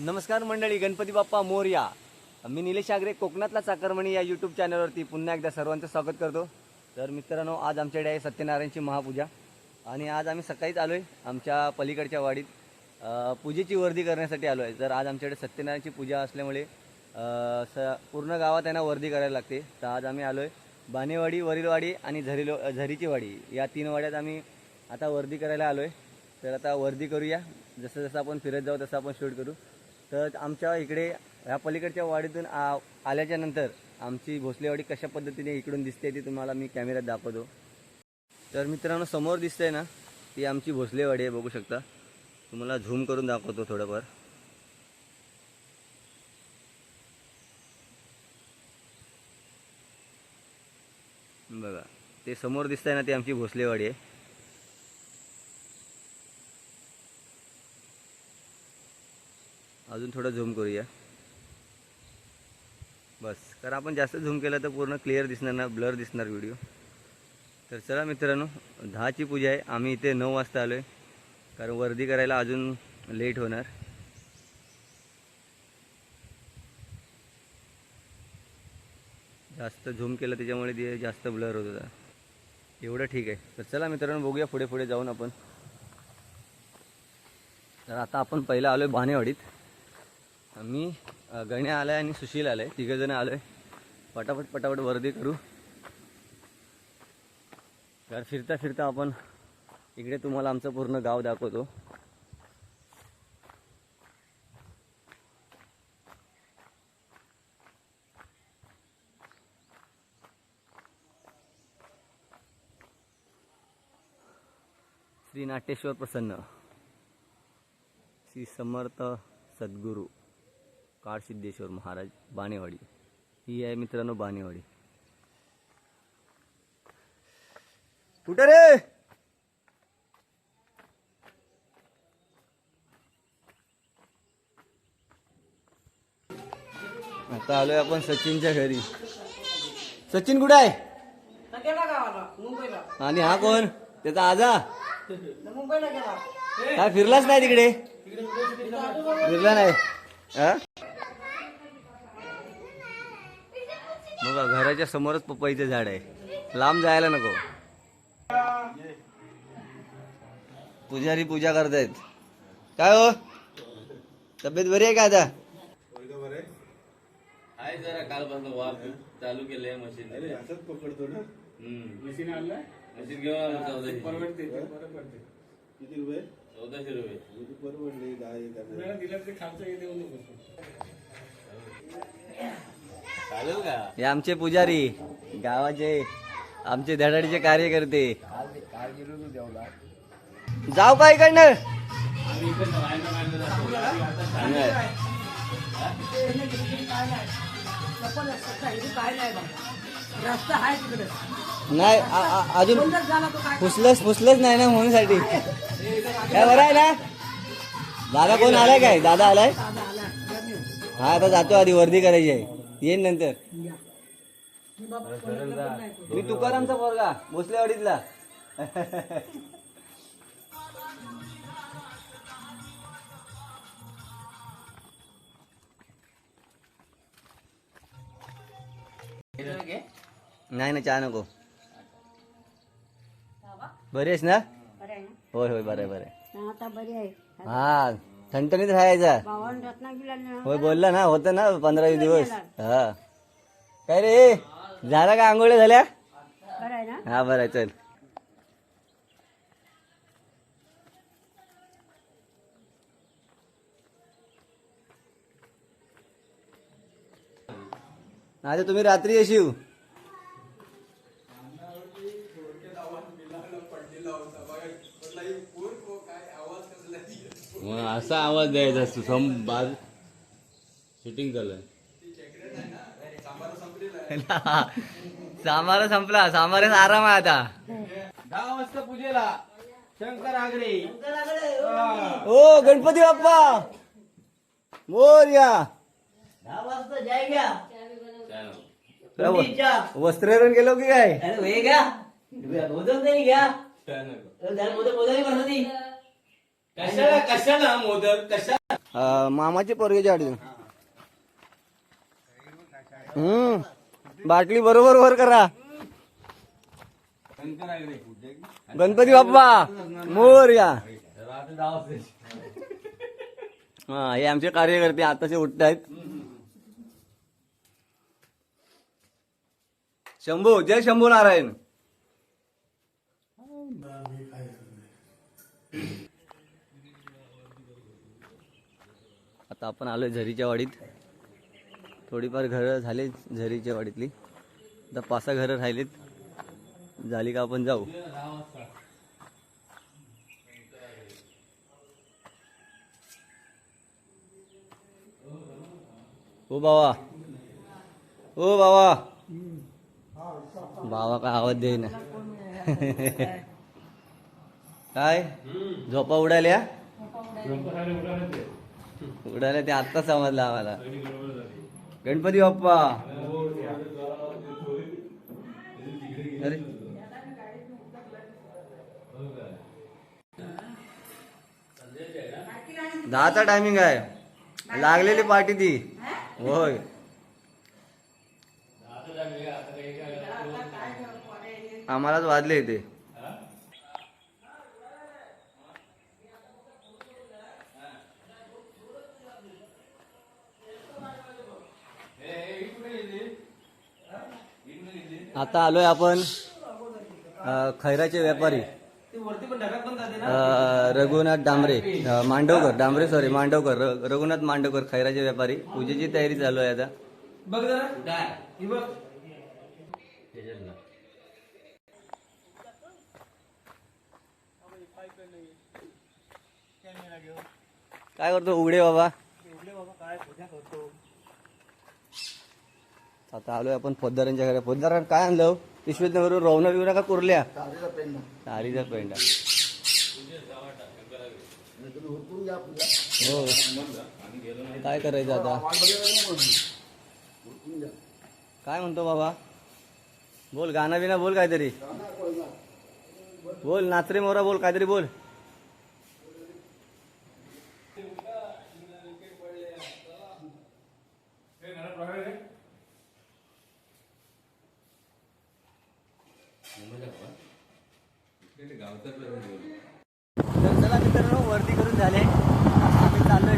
नमस्कार मंडळी गणपती बाप्पा मोरया. मी निलेश आगरे कोकणातला चाकरमणी या यूट्यूब चॅनलवरती पुन्हा एकदा सर्वांचं स्वागत करतो. तर मित्रांनो आज आमच्याकडे आहे सत्यनारायणची महापूजा. आणि आज आम्ही सकाळीच आलो आहे आमच्या पलीकडच्या वाडीत. पूजेची वर्दी करण्यासाठी आलो आहे तर आज आमच्याकडे सत्यनारायणची पूजा असल्यामुळे स पूर्ण गावात त्यांना वर्दी करायला लागते. तर आज आम्ही आलो आहे बानेवाडी वरीलवाडी आणि झरीलो झरीची वाडी. या तीन वाड्यात आम्ही आता वर्दी करायला आलो आहे तर आता वर्दी करूया. जसं जसं आपण फिरत जाऊ तसं आपण शूट करू. तर आमच्या इकडे ह्या पलीकडच्या वाडीतून आ आल्याच्यानंतर आमची भोसलेवाडी कशा पद्धतीने इकडून दिसते ती तुम्हाला मी कॅमेऱ्यात दाखवतो. तर मित्रांनो समोर दिसते ना ती आमची भोसलेवाडी आहे बघू शकता. तुम्हाला झूम करून दाखवतो थोडंफार. बघा ते समोर दिसतंय ना ती आमची भोसलेवाडी आहे. अजून थोडं झूम करूया. बस. कारण आपण जास्त झूम केलं तर पूर्ण क्लिअर दिसणार ना ब्लर दिसणार व्हिडिओ तर चला मित्रांनो दहाची पूजा आहे. आम्ही इथे नऊ वाजता आलो आहे कारण वर्दी करायला अजून लेट होणार. जास्त झूम केलं त्याच्यामुळे ते जास्त ब्लर होत होता. एवढं ठीक आहे. तर चला मित्रांनो बघूया पुढे पुढे जाऊन आपण. तर आता आपण पहिला आलो आहे बानेवाडीत मी गण्या आलाय आणि सुशील आलाय. तिघंजणं आलो आहे पटापट पटापट वर्दी करू. तर फिरता फिरता आपण इकडे तुम्हाला आमचं पूर्ण गाव दाखवतो. श्री नाट्येश्वर प्रसन्न. श्री समर्थ सद्गुरू. काळसिद्धेश्वर महाराज बाणेवाडी. ही आहे मित्रांनो बाणेवाडी. कुठे रे? आता आलोय आपण सचिनच्या घरी. सचिन कुठे आहे? आणि हा कोण? त्याचा आजा? काय फिरलाच नाही तिकडे? फिरला नाही हा? बघा घराच्या समोरच पपईचं झाड आहे. लांब जायला नको. पुजारी पूजा करतायत. काय हो? तब्येत बरी आहे का आता? आहे जरा कालपासून वाफ चालू केलंय मशीन. असंच पकडतो ना. मशीन आणलं मशीन घेऊन आलो चौदाशे. परवडते किती रुपये? चौदाशे रुपये. परवडले? दहा एक चालेल का? हे आमचे पुजारी गावाचे आमचे धडाडीचे कार्यकर्ते. जाऊ का इकडनं? नाही. काय नाही रस्ता आहे तिकडे नाही आ- आ- अजून कोणताच झाला तो काय फुसलंच फुसलंच नाही ना म्हणून साठी काय बरं आहे ना? दादा कोण आलाय काय? दादा आलाय? दादा आला हा आता जातो आधी वर्दी करायची आहे. येईन नंतर. या. मी तुकारामचा पोरगा भोसलेवाडीतला नाही ना चहा नको. बरी आहेस ना? बरं आहे ना? होय होय बरं आहे बरं आहे. आता बरी आहे. हा. ठणठणीत राहायचा. रत्नागिरीला ना. होय बोलला ना होतं ना पंधरा वीस दिवस. हा. काय रे झाला का आंघोळ्या झाल्या? बरं आहे ना. हा बरं आहे चल. आता तुम्ही रात्री येशील. मग असा आवाज द्यायचा असतो सम बाज शूटिंग चालू सामारा संपला. सामाराच आराम आहे आता. दहा वाजता पूजेला. शंकर आगरे. ओ गणपती बाप्पा. मोर्या. दहा वाजता जाय घ्या. वस्त्रेवरून गेलो की काय? अरे घ्या मोदक तरी घ्या. मोदक मोदक बनवती कशाला कशाला मोदक? कशा अं, मामाची पोरगीची अडचण हम्म बाटली बरोबर वर करा. गणपती बाप्पा मोरया या. हा हे आमचे कार्यकर्ते आताचे उठत आहेत शंभू जय शंभू नारायण. आता आपण आलोय झरीच्या वाडीत. थोडीफार घरं झाले झरीच्या वाडीतली. आता पाच सहा घरं राहिलीत. झाली का आपण जाऊ? ओ बाबा ओ बाबा बाबा काय आवाज देईना. काय? झोपा उडाल्या. उडाल्या ते आत्ता समजलं आम्हाला. गणपती बाप्पा. अरे. दहाचा टायमिंग आहे. लागलेली पार्टी ती. होय. आम्हालाच वाजले ते आता आलोय आपण खैराचे व्यापारी. रघुनाथ डांबरे मांडवकर डांबरे सॉरी मांडवकर रघुनाथ मांडवकर खैराचे व्यापारी. पूजेची तयारी चालू आहे आता. बघ जरा. ही बघ. काय करतो? उघडे बाबा. आता आलोय आपण पोद्दारांच्या घरी. पोद्दारांना काय आणलं हो? पिशवीत वरून रवणा बिवणा का कुरल्या? तारीचा पेंडा. हो. काय करायचं आता? काय म्हणतो बाबा? बोल गाणं बिना बोल काहीतरी. बोल नाचरे मोरा बोल काहीतरी बोल. तर चला मित्रांनो वरती करून झाले. आम्ही चाललोय